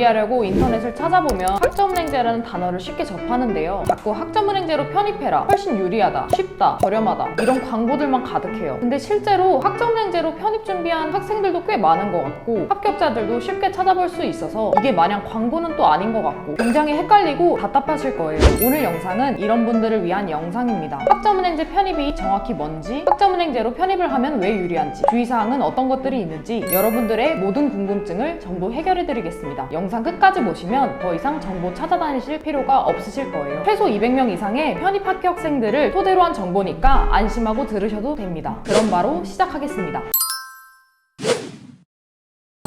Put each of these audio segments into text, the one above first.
준비하려고 인터넷을 찾아보면 학점은행제라는 단어를 쉽게 접하는데요. 자꾸 학점은행제로 편입해라. 훨씬 유리하다. 쉽다. 저렴하다. 이런 광고들만 가득해요. 근데 실제로 학점은행제로 편입 준비한 학생들도 꽤 많은 것 같고 합격자들도 쉽게 찾아볼 수 있어서 이게 마냥 광고는 또 아닌 것 같고 굉장히 헷갈리고 답답하실 거예요. 오늘 영상은 이런 분들을 위한 영상입니다. 학점은행제 편입이 정확히 뭔지, 학점은행제로 편입을 하면 왜 유리한지, 주의사항은 어떤 것들이 있는지 여러분들의 모든 궁금증을 전부 해결해드리겠습니다. 영상 끝까지 보시면 더 이상 정보 찾아다니실 필요가 없으실 거예요. 최소 200명 이상의 편입 합격생들을 토대로 한 정보니까 안심하고 들으셔도 됩니다. 그럼 바로 시작하겠습니다.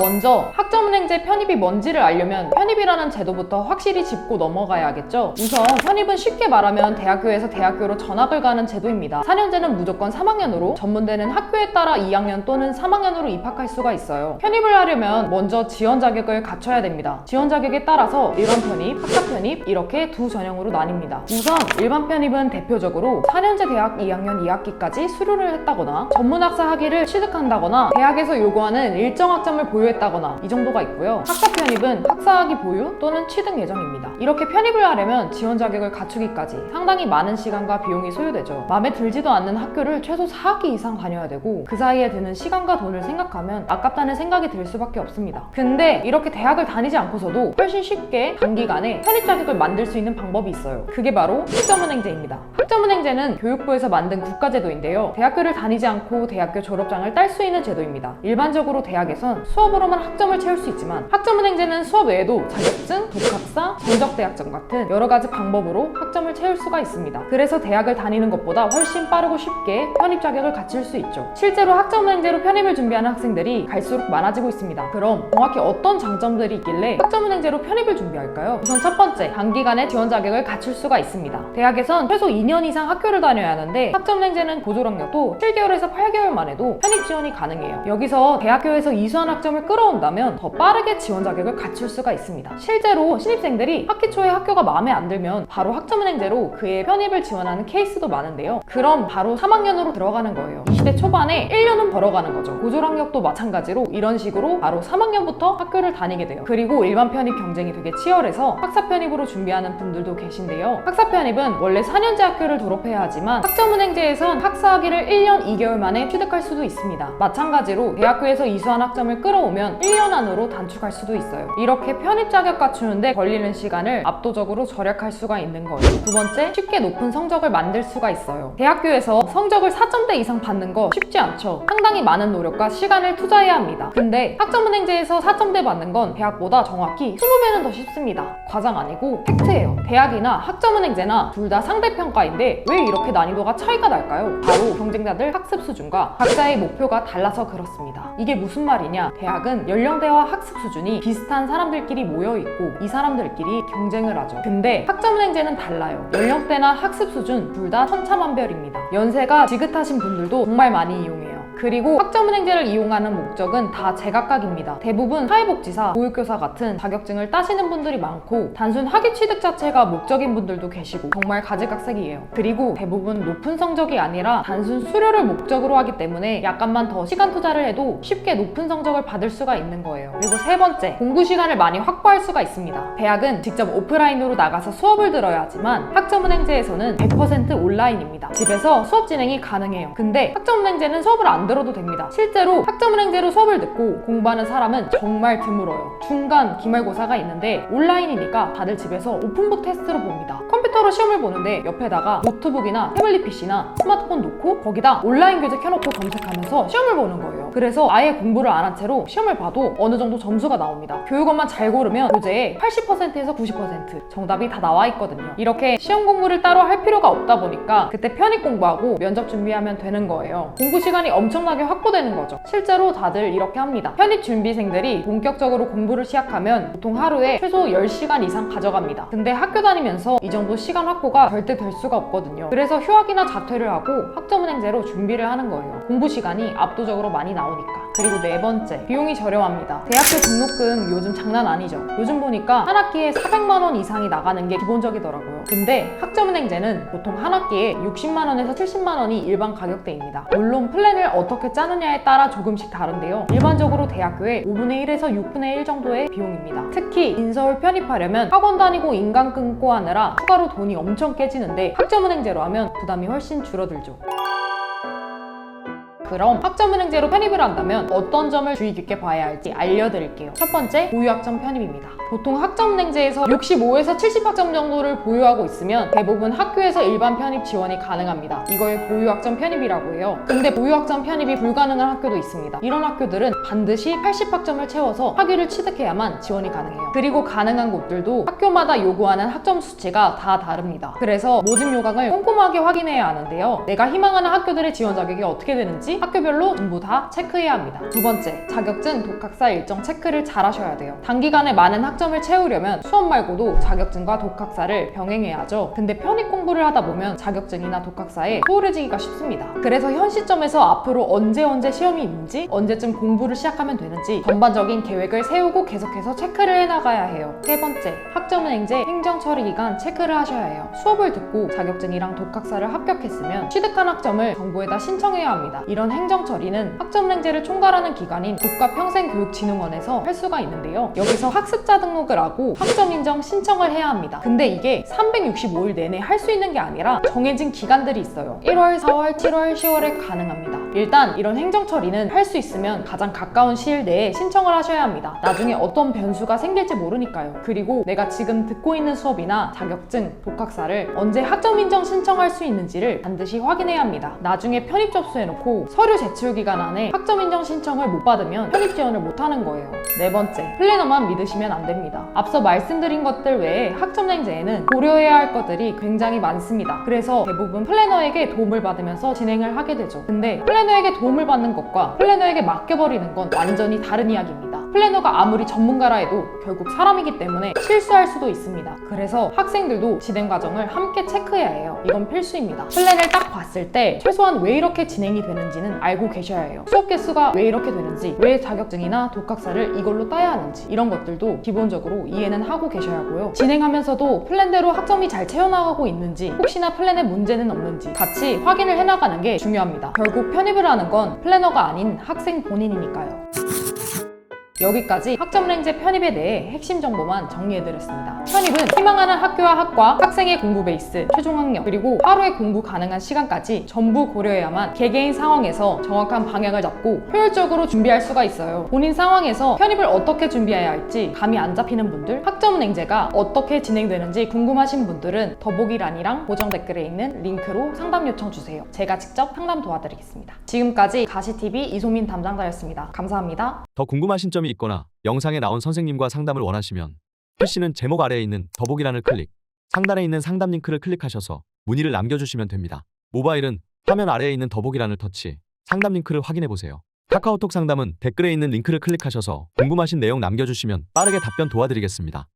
먼저 학점은행제 편입이 뭔지를 알려면 편입이라는 제도부터 확실히 짚고 넘어가야겠죠. 우선 편입은 쉽게 말하면 대학교에서 대학교로 전학을 가는 제도입니다. 4년제는 무조건 3학년으로 전문대는 학교에 따라 2학년 또는 3학년으로 입학할 수가 있어요. 편입을 하려면 먼저 지원 자격을 갖춰야 됩니다. 지원 자격에 따라서 일반 편입, 학사 편입 이렇게 두 전형으로 나뉩니다. 우선 일반 편입은 대표적으로 4년제 대학 2학년 2학기까지 수료를 했다거나 전문학사 학위를 취득한다거나 대학에서 요구하는 일정 학점을 보유 했다거나 이 정도가 있고요. 학사 편입은 학사학위 보유 또는 취득 예정입니다. 이렇게 편입을 하려면 지원 자격을 갖추기까지 상당히 많은 시간과 비용이 소요되죠. 마음에 들지도 않는 학교를 최소 4학기 이상 다녀야 되고 그 사이에 드는 시간과 돈을 생각하면 아깝다는 생각이 들 수밖에 없습니다. 근데 이렇게 대학을 다니지 않고서도 훨씬 쉽게 단기간에 편입 자격을 만들 수 있는 방법이 있어요. 그게 바로 학점은행제입니다. 학점은행제는 교육부에서 만든 국가제도인데요. 대학교를 다니지 않고 대학교 졸업장을 딸 수 있는 제도입니다. 일반적으로 대학에선 수업으로만 학점을 채울 수 있지만 학점은행제는 수업 외에도 자격증, 독학사, 전적대학점 같은 여러 가지 방법으로 학점을 채울 수가 있습니다. 그래서 대학을 다니는 것보다 훨씬 빠르고 쉽게 편입 자격을 갖출 수 있죠. 실제로 학점은행제로 편입을 준비하는 학생들이 갈수록 많아지고 있습니다. 그럼 정확히 어떤 장점들이 있길래 학점은행제로 편입을 준비할까요? 우선 첫 번째, 단기간에 지원 자격을 갖출 수가 있습니다. 대학에선 최소 2년 이상 학교를 다녀야 하는데 학점은행제는 고졸학력도 7개월에서 8개월만 해도 편입 지원이 가능해요. 여기서 대학교에서 이수한 학점을 끌어온다면 더 빠르게 지원 자격을 갖출 수가 있습니다. 실제로 신입생들이 학기 초에 학교가 마음에 안 들면 바로 학점은행제로 그의 편입을 지원하는 케이스도 많은데요. 그럼 바로 3학년으로 들어가는 거예요. 20대 초반에 1년은 벌어가는 거죠. 고졸학력도 마찬가지로 이런 식으로 바로 3학년부터 학교를 다니게 돼요. 그리고 일반 편입 경쟁이 되게 치열해서 학사 편입으로 준비하는 분들도 계신데요. 학사 편입은 원래 4년제 학교를 졸업해야 하지만 학점은행제에선 학사 학위를 1년 2개월 만에 취득할 수도 있습니다. 마찬가지로 대학교에서 이수한 학점을 끌어오면 1년 안으로 단축할 수도 있어요. 이렇게 편입 자격 갖추는데 걸리는 시간을 압도적으로 절약할 수가 있는 거예요. 두 번째, 쉽게 높은 성적을 만들 수가 있어요. 대학교에서 성적을 4점대 이상 받는 거 쉽지 않죠. 상당히 많은 노력과 시간을 투자해야 합니다. 근데 학점은행제에서 4점대 받는 건 대학보다 정확히 20배는 더 쉽습니다. 과장 아니고 팩트예요. 대학이나 학점은행제나 둘 다 상대평가인데 왜 이렇게 난이도가 차이가 날까요? 바로 경쟁자들 학습 수준과 각자의 목표가 달라서 그렇습니다. 이게 무슨 말이냐? 대학은 연령대와 학습 수준이 비슷한 사람들끼리 모여 있고 이 사람들끼리 경쟁을 하죠. 근데 학점은행제는 달라요. 연령대나 학습 수준 둘 다 천차만별입니다. 연세가 지긋하신 분들도 정말 많이 이용해요. 그리고 학점은행제를 이용하는 목적은 다 제각각입니다. 대부분 사회복지사, 보육교사 같은 자격증을 따시는 분들이 많고 단순 학위 취득 자체가 목적인 분들도 계시고 정말 가지각색이에요. 그리고 대부분 높은 성적이 아니라 단순 수료를 목적으로 하기 때문에 약간만 더 시간 투자를 해도 쉽게 높은 성적을 받을 수가 있는 거예요. 그리고 세 번째, 공부 시간을 많이 확보할 수가 있습니다. 대학은 직접 오프라인으로 나가서 수업을 들어야 하지만 학점은행제에서는 100% 온라인입니다. 집에서 수업 진행이 가능해요. 근데 학점은행제는 수업을 안 들어도 됩니다. 실제로 학점은행제로 수업을 듣고 공부하는 사람은 정말 드물어요. 중간 기말고사가 있는데 온라인이니까 다들 집에서 오픈북 테스트로 봅니다. 컴퓨터로 시험을 보는데 옆에다가 노트북이나 태블릿 PC나 스마트폰 놓고 거기다 온라인 교재 켜놓고 검색하면서 시험을 보는 거예요. 그래서 아예 공부를 안 한 채로 시험을 봐도 어느 정도 점수가 나옵니다. 교육원만 잘 고르면 교재에 80%에서 90% 정답이 다 나와 있거든요. 이렇게 시험 공부를 따로 할 필요가 없다 보니까 그때 편입 공부하고 면접 준비하면 되는 거예요. 공부 시간이 엄청 나게 확보되는 거죠. 실제로 다들 이렇게 합니다. 편입 준비생들이 본격적으로 공부를 시작하면 보통 하루에 최소 10시간 이상 가져갑니다. 근데 학교 다니면서 이 정도 시간 확보가 절대 될 수가 없거든요. 그래서 휴학이나 자퇴를 하고 학점은행제로 준비를 하는 거예요. 공부 시간이 압도적으로 많이 나오니까. 그리고 네 번째, 비용이 저렴합니다. 대학교 등록금 요즘 장난 아니죠. 요즘 보니까 한 학기에 400만 원 이상이 나가는 게 기본적이더라고요. 근데 학점은행제는 보통 한 학기에 60만 원에서 70만 원이 일반 가격대입니다. 물론 플랜을 어떻게 짜느냐에 따라 조금씩 다른데요. 일반적으로 대학교에 5분의 1에서 6분의 1 정도의 비용입니다. 특히 인서울 편입하려면 학원 다니고 인강 끊고 하느라 추가로 돈이 엄청 깨지는데 학점은행제로 하면 부담이 훨씬 줄어들죠. 그럼 학점은행제로 편입을 한다면 어떤 점을 주의 깊게 봐야 할지 알려드릴게요. 첫 번째, 보유학점 편입입니다. 보통 학점은행제에서 65에서 70학점 정도를 보유하고 있으면 대부분 학교에서 일반 편입 지원이 가능합니다. 이걸 보유학점 편입이라고 해요. 근데 보유학점 편입이 불가능한 학교도 있습니다. 이런 학교들은 반드시 80학점을 채워서 학위를 취득해야만 지원이 가능해요. 그리고 가능한 곳들도 학교마다 요구하는 학점 수치가 다 다릅니다. 그래서 모집 요강을 꼼꼼하게 확인해야 하는데요. 내가 희망하는 학교들의 지원 자격이 어떻게 되는지 학교별로 전부 다 체크해야 합니다. 두 번째, 자격증, 독학사 일정 체크를 잘 하셔야 돼요. 단기간에 많은 학점을 채우려면 수업 말고도 자격증과 독학사를 병행해야 하죠. 근데 편입 공부를 하다 보면 자격증이나 독학사에 소홀해지기가 쉽습니다. 그래서 현 시점에서 앞으로 언제 언제 시험이 있는지, 언제쯤 공부를 시작하면 되는지 전반적인 계획을 세우고 계속해서 체크를 해나가야 해요. 세 번째, 학점은행제 행정 처리 기간 체크를 하셔야 해요. 수업을 듣고 자격증이랑 독학사를 합격했으면 취득한 학점을 정부에다 신청해야 합니다. 이런 행정 처리는 학점은행제를 총괄하는 기관인 국가평생교육진흥원에서 할 수가 있는데요. 여기서 학습자 등록을 하고 학점 인정 신청을 해야 합니다. 근데 이게 365일 내내 할 수 있는 게 아니라 정해진 기간들이 있어요. 1월, 4월, 7월, 10월에 가능합니다. 일단 이런 행정 처리는 할 수 있으면 가장 가까운 시일 내에 신청을 하셔야 합니다. 나중에 어떤 변수가 생길지 모르니까요. 그리고 내가 지금 듣고 있는 수업이나 자격증, 독학사를 언제 학점 인정 신청할 수 있는지를 반드시 확인해야 합니다. 나중에 편입 접수해놓고 서류 제출 기간 안에 학점 인정 신청을 못 받으면 편입 지원을 못 하는 거예요. 네 번째, 플래너만 믿으시면 안 됩니다. 앞서 말씀드린 것들 외에 학점행제에는 고려해야 할 것들이 굉장히 많습니다. 그래서 대부분 플래너에게 도움을 받으면서 진행을 하게 되죠. 근데 플래너 에게 도움을 받는 것과 플래너에게 맡겨버리는 건 완전히 다른 이야기입니다. 플래너가 아무리 전문가라 해도 결국 사람이기 때문에 실수할 수도 있습니다. 그래서 학생들도 진행 과정을 함께 체크해야 해요. 이건 필수입니다. 플랜을 딱 봤을 때 최소한 왜 이렇게 진행이 되는지는 알고 계셔야 해요. 수업 개수가 왜 이렇게 되는지, 왜 자격증이나 독학사를 이걸로 따야 하는지 이런 것들도 기본적으로 이해는 하고 계셔야 하고요. 진행하면서도 플랜대로 학점이 잘 채워나가고 있는지 혹시나 플랜에 문제는 없는지 같이 확인을 해나가는 게 중요합니다. 결국 편입을 하는 건 플래너가 아닌 학생 본인이니까요. 여기까지 학점랭제 편입에 대해 핵심 정보만 정리해드렸습니다. 편입은 희망하는 학교와 학과, 학생의 공부 베이스, 최종 학력, 그리고 하루에 공부 가능한 시간까지 전부 고려해야만 개개인 상황에서 정확한 방향을 잡고 효율적으로 준비할 수가 있어요. 본인 상황에서 편입을 어떻게 준비해야 할지 감이 안 잡히는 분들, 학점은행제가 어떻게 진행되는지 궁금하신 분들은 더보기란이랑 고정 댓글에 있는 링크로 상담 요청 주세요. 제가 직접 상담 도와드리겠습니다. 지금까지 가시TV 이소민 담당자였습니다. 감사합니다. 더 궁금하신 점이 있거나 영상에 나온 선생님과 상담을 원하시면 표시는 제목 아래에 있는 더보기란을 클릭, 상단에 있는 상담 링크를 클릭하셔서 문의를 남겨주시면 됩니다. 모바일은 화면 아래에 있는 더보기란을 터치, 상담 링크를 확인해 보세요. 카카오톡 상담은 댓글에 있는 링크를 클릭하셔서 궁금하신 내용 남겨주시면 빠르게 답변 도와드리겠습니다.